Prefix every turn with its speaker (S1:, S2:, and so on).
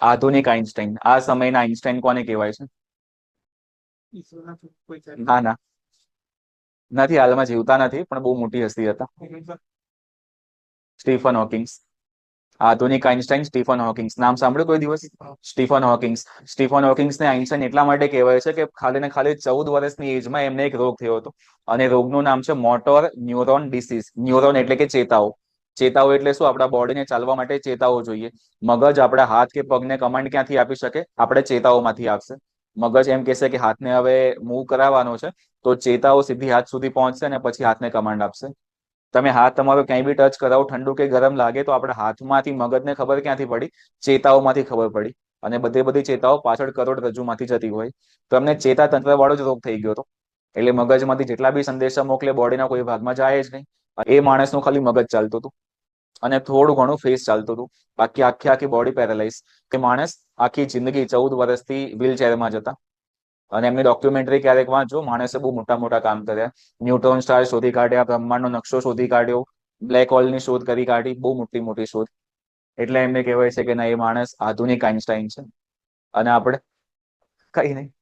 S1: આધુનિક આઈન્સ્ટાઈન. આ સમયના આઈન્સ્ટાઈન કોને કહેવાય છે? ના ના. નથી, હાલમાં જીવતા નથી, પણ બહુ મોટી હસ્તી હતા. Stephen Hawkings. આધુનિક આઇન્સ્ટાઈન સ્ટીફન હોકિંગ્સ. નામ સાંભળ્યું કોઈ દિવસ? Stephen Hawkings. સ્ટીફન હોકિંગ્સને આઇન્સ્ટાઈન એટલા માટે કહેવાય છે કે ખાલી ને ખાલી ચૌદ વર્ષની એજમાં એમને એક રોગ થયો હતો. અને રોગનું નામ છે મોટોર ન્યુરોન ડિસીઝ. ન્યુરોન એટલે કે ચેતાઓ. ચેતાઓ એટલે શું? આપણા બોડીને ચાલવા માટે ચેતાઓ જોઈએ. મગજ આપણા હાથ કે પગને કમાન્ડ ક્યાંથી આપી શકે? આપણે ચેતાઓમાંથી આપશે. મગજ એમ કહેશે કે હાથને હવે મૂવ કરાવવાનો છે, તો ચેતાઓ સીધી હાથ સુધી પહોંચશે અને પછી હાથને કમાન્ડ આપશે. તમે હાથ તમારો ક્યાંય બી ટચ કરાવો, ઠંડુ કે ગરમ લાગે, તો આપણે હાથમાંથી મગજને ખબર ક્યાંથી પડી? ચેતાઓમાંથી ખબર પડી. અને બધી બધી ચેતાઓ પાછળ કરોડરજ્જુમાંથી જતી હોય. તો એમને ચેતા તંત્ર વાળો જ રોગ થઈ ગયો હતો. એટલે મગજમાંથી જેટલા બી સંદેશા મોકલે, બોડીના કોઈ ભાગમાં જાય જ નહીં. એ માણસનું ખાલી મગજ ચાલતું હતું. અને થોડું ઘણું ફેસ ચાલતું હતું. બાકી આખી આખી બોડી પેરાલાઇઝ કે માણસ આખી જિંદગી ચૌદ વર્ષથી વ્હીલચેરમાં જતા. અને એમની ડોક્યુમેન્ટરી ક્યારેક વાંચો માણસે બહુ મોટા મોટા કામ કર્યા. ન્યુટ્રોન સ્ટાર શોધી કાઢ્યા, બ્રહ્માંડનો નકશો શોધી કાઢ્યો. બ્લેક હોલની શોધ કરી કાઢી. બહુ મોટી મોટી શોધ. એટલે એમને કહેવાય છે કે ના, એ માણસ આધુનિક આઇન્સ્ટાઈન છે. અને આપણે કઈ નહીં.